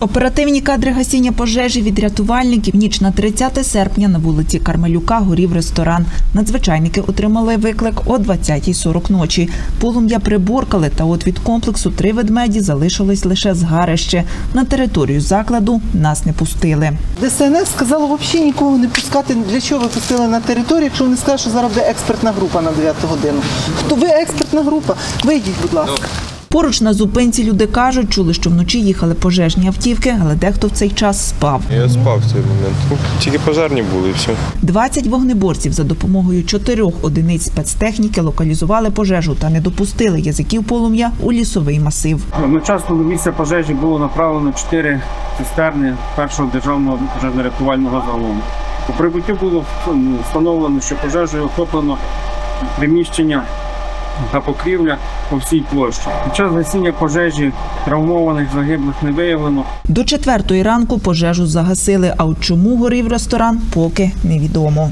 Оперативні кадри гасіння пожежі від рятувальників ніч на 30 серпня на вулиці Кармелюка горів ресторан. Надзвичайники отримали виклик о 20.40 ночі. Полум'я приборкали, та от від комплексу три ведмеді залишилось лише згарище. На територію закладу нас не пустили. ДСНС сказало взагалі нікого не пускати. Для чого ви пустили на територію, якщо вони сказали, що зараз буде експертна група на 9 годину. Хто ви експертна група? Вийдіть, будь ласка. Поруч на зупинці люди кажуть, чули, що вночі їхали пожежні автівки, але дехто в цей час спав. Я спав в цей момент. Ну, Тільки пожарні були і все. 20 вогнеборців за допомогою чотирьох одиниць спецтехніки локалізували пожежу та не допустили язиків полум'я у лісовий масив. Одночасно до місця пожежі було направлено чотири цистерни першого державного пожежно-рятувального загону. У прибуттю було ну, встановлено, що пожежею охоплено приміщення та покрівля по всій площі. Під час гасіння пожежі травмованих загиблих не виявлено. До четвертої ранку пожежу загасили. А от чому горів ресторан, поки невідомо.